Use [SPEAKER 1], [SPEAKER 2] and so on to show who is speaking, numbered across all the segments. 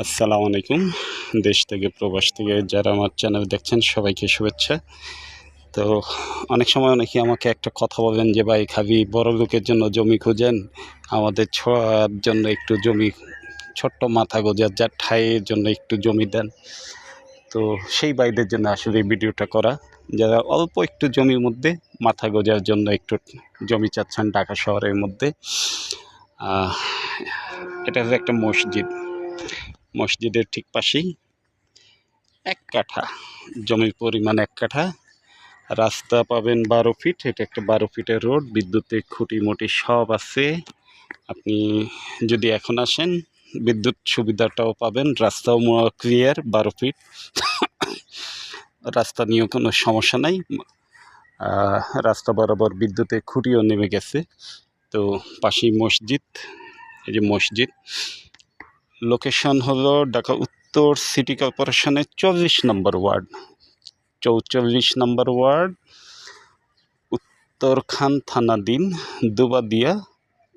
[SPEAKER 1] আসসালামু আলাইকুম। দেশ থেকে প্রবাস থেকে যারা আমার চ্যানেল দেখছেন, সবাইকে শুভেচ্ছা। তো অনেক সময় অনেকে আমাকে একটা কথা বলেন যে, ভাই খাবি, বড় লোকের জন্য জমি খুঁজেন, আমাদের ছোঁয়ার জন্য একটু জমি, ছোট্ট মাথা গোজার যার ঠাইয়ের জন্য একটু জমি দেন। তো সেই ভাইদের জন্য আসলে এই ভিডিওটা করা। যারা অল্প একটু জমির মধ্যে মাথা গোজার জন্য একটু জমি চাচ্ছেন ঢাকা শহরের মধ্যে এটা হচ্ছে একটা মসজিদ। মসজিদের ঠিক পাশেই এক কাঠা, জমির পরিমাণ এক কাঠা। রাস্তা পাবেন বারো ফিট, এটা একটা বারো ফিটের রোড, বিদ্যুতের খুঁটি মুটি সব আছে। আপনি যদি এখন আসেন, বিদ্যুৎ সুবিধাটাও পাবেন, রাস্তাও ক্লিয়ার বারো ফিট। রাস্তা নিয়েও কোনো সমস্যা নাই। রাস্তা বরাবর বিদ্যুতের খুঁটিও নেমে গেছে। তো পাশেই মসজিদ, এই যে মসজিদ লোকেশন হলো ঢাকা উত্তর সিটি কর্পোরেশনের চল্লিশ নম্বর ওয়ার্ড। চৌচল্লিশ নম্বর ওয়ার্ড, উত্তরখান থানাধীন দুবাদিয়া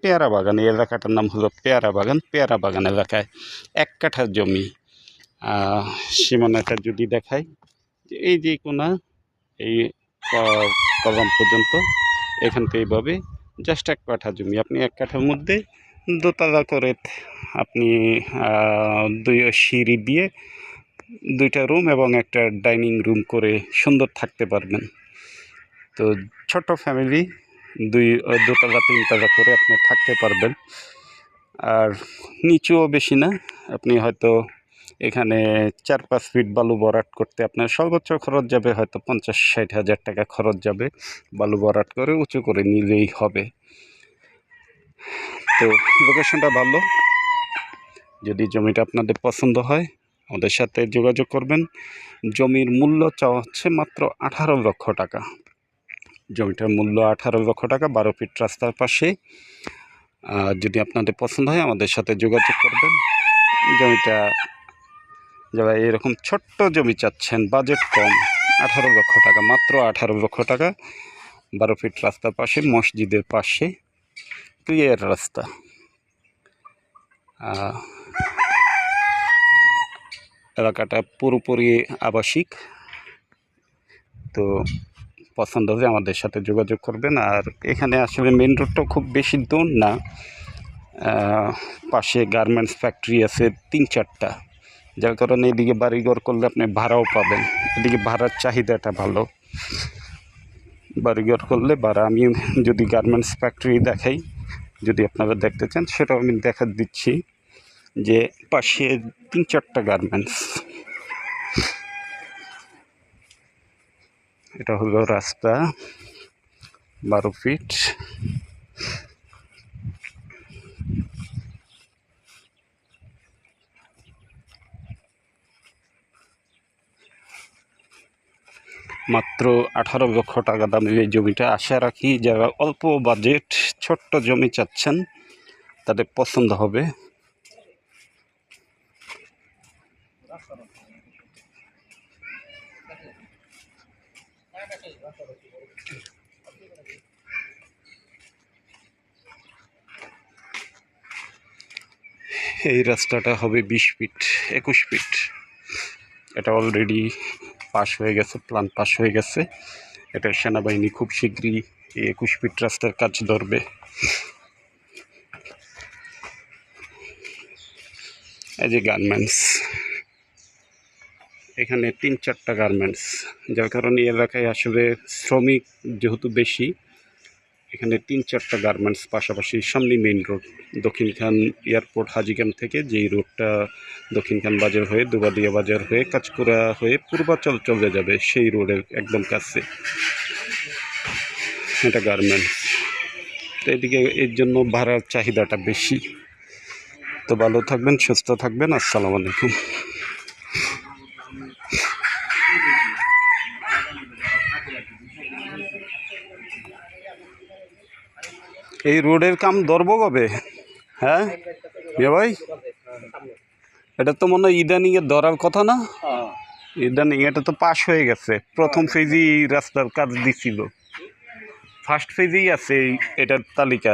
[SPEAKER 1] পেয়ারা বাগান এই এলাকাটার নাম হলো পেয়ারা বাগান পেয়ারা বাগান এলাকায় এক কাঠা জমি। সীমানাটা যদি দেখাই এই যে কোনা, এই কলম পর্যন্ত এখান থেকে এইভাবে জাস্ট এক কাঠা জমি। আপনি এক কাঠার মধ্যে দোতলা করে আপনি দুই সিঁড়ি দিয়ে দুইটা রুম এবং একটা ডাইনিং রুম করে সুন্দর থাকতে পারবেন। তো ছোট ফ্যামিলি, দুই দোতলা, তিনতলা করে আপনি থাকতে পারবেন। আর নিচুও বেশি না, আপনি হয়তো এখানে চার, পাঁচ ফিট বালু বরাট করতে আপনার সর্বোচ্চ খরচ যাবে হয়তো পঞ্চাশ, ষাট হাজার টাকা খরচ যাবে বালু বরাট করে উঁচু করে নিলেই হবে। তো লোকেশনটা ভালো। যদি জমিটা আপনাদের পছন্দ হয়, আমাদের সাথে যোগাযোগ করবেন। জমির মূল্য চাওয়া হচ্ছে মাত্র আঠারো লক্ষ টাকা। জমিটার মূল্য আঠারো লক্ষ টাকা, বারো ফিট রাস্তার পাশে। যদি আপনাদের পছন্দ হয়, আমাদের সাথে যোগাযোগ করবেন। জমিটা যারা এরকম ছোট্ট জমি চাচ্ছেন, বাজেট কম, আঠারো লক্ষ টাকা, মাত্র আঠারো লক্ষ টাকা। বারো ফিট রাস্তার পাশে, মসজিদের পাশে। ক্লিয়ার রাস্তা। এলাকাটা পুরোপুরি আবাসিক। তো পছন্দ হলে আমাদের সাথে যোগাযোগ করবেন। আর এখানে আসলে মেন রোডটাও খুব বেশি দূর না। পাশে গার্মেন্টস ফ্যাক্টরি আছে তিন চারটা। যার কারণে এদিকে বাড়িঘর করলে আপনি ভাড়াও পাবেন। এদিকে ভাড়ার চাহিদাটা ভালো। বাড়িঘর করলে ভাড়া। আমি যদি গার্মেন্টস ফ্যাক্টরি দেখাই যদি আপনারা দেখতে চান, সেটাও আমি দেখা দিচ্ছি যে পাশে তিন চারটা গার্মেন্টস এটা হলো রাস্তা, বারো ফিট মাত্র আঠারো লক্ষ টাকা দামের এই জমিটা আশা রাখি যারা অল্প বাজেট ছোট্ট জমি চাচ্ছেন, তাদের পছন্দ হবে। এই রাস্তাটা হবে বিশ ফিট, একুশ ফিট। এটা অলরেডি পাস হয়ে গেছে প্ল্যান পাশ হয়ে গেছে। এটা সেনাবাহিনী খুব শীঘ্রই একুশ ফিট রাস্তার কাজ ধরবে। এই যে গার্মেন্টস, এখানে তিন চারটা গার্মেন্টস, যার কারণে এলাকায় আসলে শ্রমিক যেহেতু বেশি এখানে তিন চারটা গার্মেন্টস পাশাপাশি সামনে main road Dakshinkhan airport Hajigram থেকে যেই রোডটা দক্ষিণখান বাজার হয়ে, দুবাদিয়া বাজার হয়ে কাজকুড়া হয়ে পূর্বাচল চলে যাবে সেই রোডের একদম কাছে। এটা গার্মেন্টস তো এদিকে এর জন্য ভাড়ার চাহিদাটা বেশি। তো ভালো থাকবেন, সুস্থ থাকবেন, আসসালামু আলাইকুম। এই রোডের কাম ধরবো কবে? হ্যাঁ? বিয়ে ভাই? এটা তো মনে হয় ইদানিংয়ে ধরার কথা না? ইদানিং এটা তো পাস হয়ে গেছে। প্রথম ফেজই রাস্তার কাজ দিছিল। ফার্স্ট ফেজেই আছে এটার তালিকা।